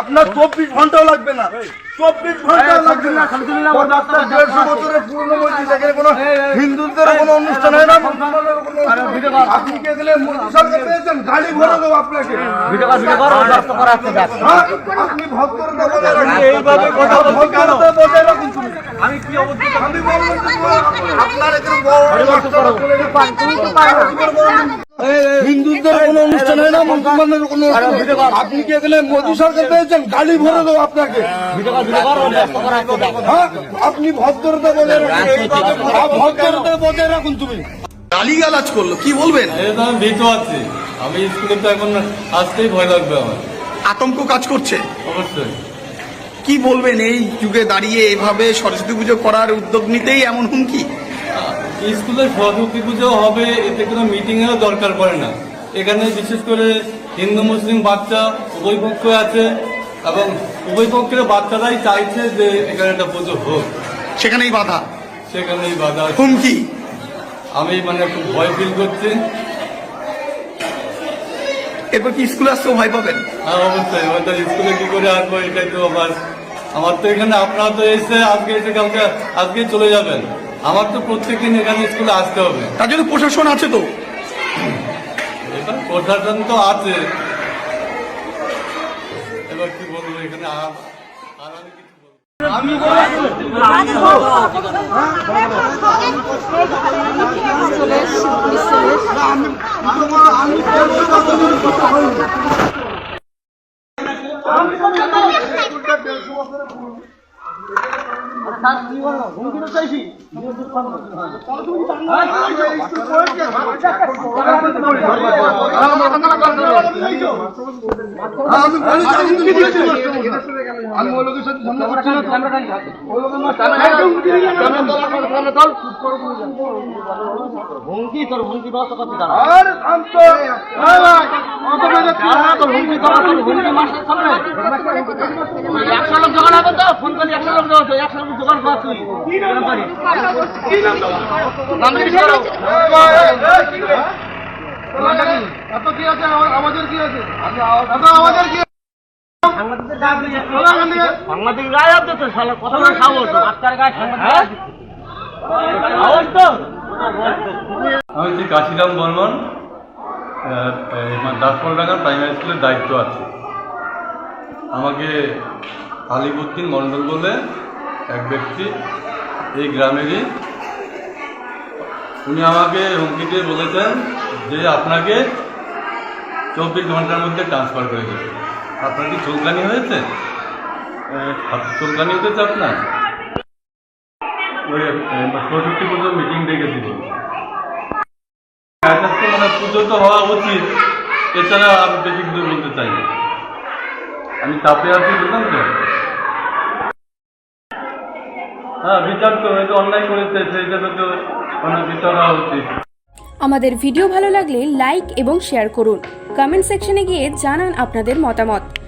আপনার চব্বিশ ঘন্টাও লাগবে না। চব্বিশ ঘণ্টা লাগবে না। দেড়শো বছরের পুরনো মসজিদ, এখানে কোনো হিন্দুদের কোনো অনুষ্ঠান গাড়ি ভরে দেবো আপনাকে। হ্যাঁ? আপনি রাখুন আমি কি অবস্থা? আমি বললাম আপনার এখানে বড়। হিন্দুদের কোনো অনুষ্ঠান হয় না মুসলমানের কোনো। আপনি কে গেলে মোদী সরকার পেয়েছেন? গাড়ি ভরে দেবো আপনাকে। হ্যাঁ? আপনি ভদ্রতা বজায় রাখুন ভদ্রতা বজায় রাখুন তুমি। গালিগালাজ করল কি বলবেন? আমি ভীত আছি। আমি স্কুলে তো এখন আসতেই ভয় লাগবে আমার। আতঙ্ক কাজ করছে? অবশ্যই। কি বলবেন এই যুগে দাঁড়িয়ে এভাবে সরস্বতী পুজো করার উদ্যোগ নিতেই এমন হুমকি? স্কুলে সরস্বতী পুজো হবে এতে কোনো মিটিং এরও দরকার পড়ে না। এখানে বিশেষ করে হিন্দু মুসলিম বাচ্চা উভয় পক্ষ আছে এবং উভয় পক্ষের বাচ্চারাই চাইছে যে এখানে একটা পুজো হোক। সেখানেই বাধা? সেখানেই বাধা। হুমকি? আমি মানে খুব ভয় ফিল করছি। এরপর কি স্কুলে আসতেও ভয় পাবেন? হ্যাঁ অবশ্যই। এবার তো স্কুলে কি করে আসব এটাই তো আমার আমার তো এখানে আপনারা তো এসে আজকে এসে কালকে আজকে চলে যাবেন। আমার তো প্রত্যেকদিন এখানে স্কুলে আসতে হবে। তার জন্য প্রশাসন আছে তো? এবার প্রশাসন তো আছে। এবার কি বলব এখানে আর আর আমি। আমি আমি ওই লোকের সাথে মাঝে একটা হুমকি দিয়ে গেল। আরে থাম তো। এই ভাই, অত মেরে কি তোর হুমকি করা তোর হুমকি মারতে সামনে। একশো লোক জোগাড় হবে তো? ফোন করলে একশো লোক জোগাড় হবে। একশো লোক জোগাড় কর তুই। কি নাম পারিস? কি নাম তোর? নাম করো। এত কি আছে আমাদের কি আছে এত আমাদের কি সাংবাদিক গায়ে আছে তো শালা কথা সাহস আজকাল গায়ে সাংবাদিক আমি হচ্ছি কাশিরাম বর্মন দাসপলডাঙ্গা প্রাইমারি স্কুলের দায়িত্ব আছে। আমাকে আলিবুদ্দিন মণ্ডল বলে এক ব্যক্তি এই গ্রামেরই। উনি আমাকে হুমকি দিয়ে বলেছেন যে আপনাকে চব্বিশ ঘণ্টার মধ্যে ট্রান্সফার করে দেবে। আপনার কি চুলকানি হয়েছে? চুলকানি হয়েছে আপনার? সরস্বতী পুজোর মিটিং ডেকেছিল মানে পুজো তো হওয়া উচিত, এছাড়া আমি বেশি কিছু বলতে চাই আমি চাপে আছি তো? হ্যাঁ বিচার তো হয়তো করেছে, সেই হিসাবে তো মানে বিচার হওয়া উচিত। আমাদের ভিডিও ভালো লাগলে লাইক এবং শেয়ার করুন। কমেন্ট সেকশনে গিয়ে জানান আপনাদের মতামত।